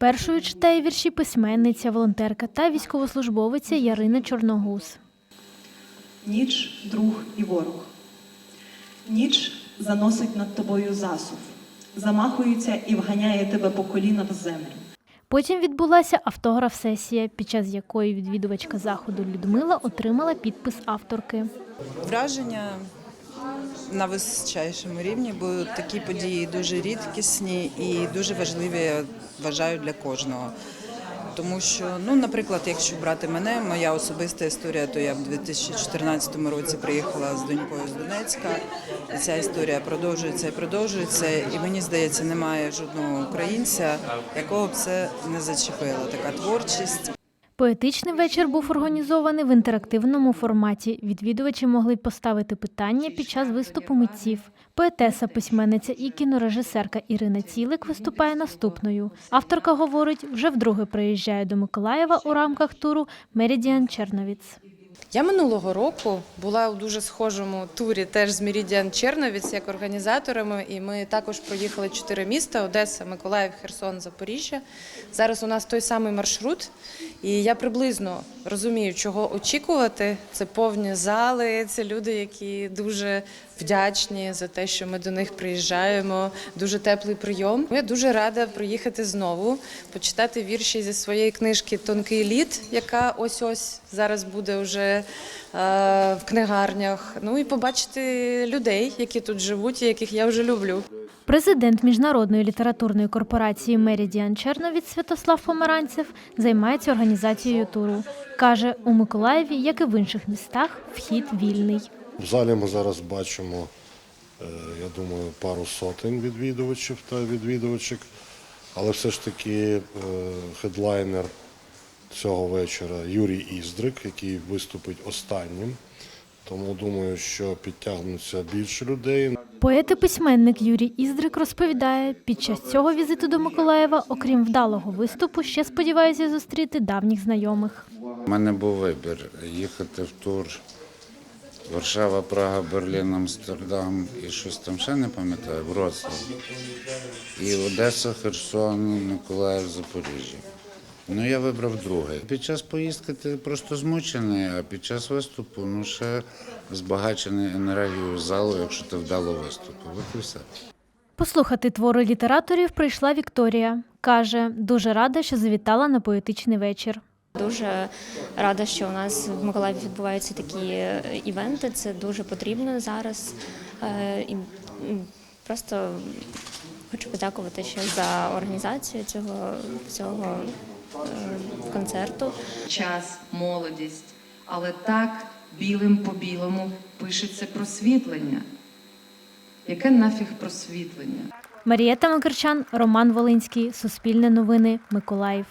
Першою читає вірші письменниця, волонтерка та військовослужбовиця Ярина Чорногуз. Ніч друг і ворог. Ніч заносить над тобою засув, замахується і вганяє тебе по коліна в землю. Потім відбулася автограф-сесія, під час якої відвідувачка заходу Людмила отримала підпис авторки. Враження на височайшому рівні, бо такі події дуже рідкісні і дуже важливі, я вважаю, для кожного. Тому що, ну, наприклад, якщо брати мене, моя особиста історія, то я в 2014 році приїхала з донькою з Донецька. І ця історія продовжується і продовжується. І мені здається, немає жодного українця, якого б це не зачепило. Така творчість. Поетичний вечір був організований в інтерактивному форматі. Відвідувачі могли поставити питання під час виступу митців. Поетеса, письменниця і кінорежисерка Ірина Цілик виступає наступною. Авторка говорить, вже вдруге приїжджає до Миколаєва у рамках туру Мерідіан Черновіц. Я минулого року була у дуже схожому турі теж з Meridian Черновіць як організаторами, і ми також проїхали чотири міста: Одеса, Миколаїв, Херсон, Запоріжжя. Зараз у нас той самий маршрут, і я приблизно розумію, чого очікувати. Це повні зали, це люди, які дуже вдячні за те, що ми до них приїжджаємо. Дуже теплий прийом. Я дуже рада приїхати знову, почитати вірші зі своєї книжки Тонкий лід, яка ось ось зараз буде вже е, в книгарнях. Ну і побачити людей, які тут живуть, і яких я вже люблю. Президент міжнародної літературної корпорації Меридіан Черновіць Святослав Помаранцев займається організацією туру. Каже, у Миколаєві, як і в інших містах, вхід вільний. В залі ми зараз бачимо, е, я думаю, пару сотень відвідувачів та відвідувачок, але все ж таки е, хедлайнер цього вечора Юрій Іздрик, який виступить останнім. Тому думаю, що підтягнуться більше людей. Поет і письменник Юрій Іздрик розповідає, під час цього візиту до Миколаєва, окрім вдалого виступу, ще сподівається зустріти давніх знайомих. У мене був вибір їхати в тур Варшава, Прага, Берлін, Амстердам і щось там ще не пам'ятаю, Вроцлав. І Одеса, Херсон, Миколаїв, Запоріжжя. Ну, я вибрав друге. Під час поїздки ти просто змучений, а під час виступу ну, ще збагачений енергією залу, якщо ти вдало виступив. От і все. Послухати твори літераторів прийшла Вікторія. Каже, дуже рада, що завітала на поетичний вечір. Дуже рада, що у нас в Миколаєві відбуваються такі е, івенти. Це дуже потрібно зараз. Е, І просто хочу подякувати ще за організацію цього, цього концерту. час, молодість, але так білим по білому пишеться просвітлення. Яке нафіг просвітлення? Марієта Макарчан, Роман Волинський, Суспільне новини, Миколаїв.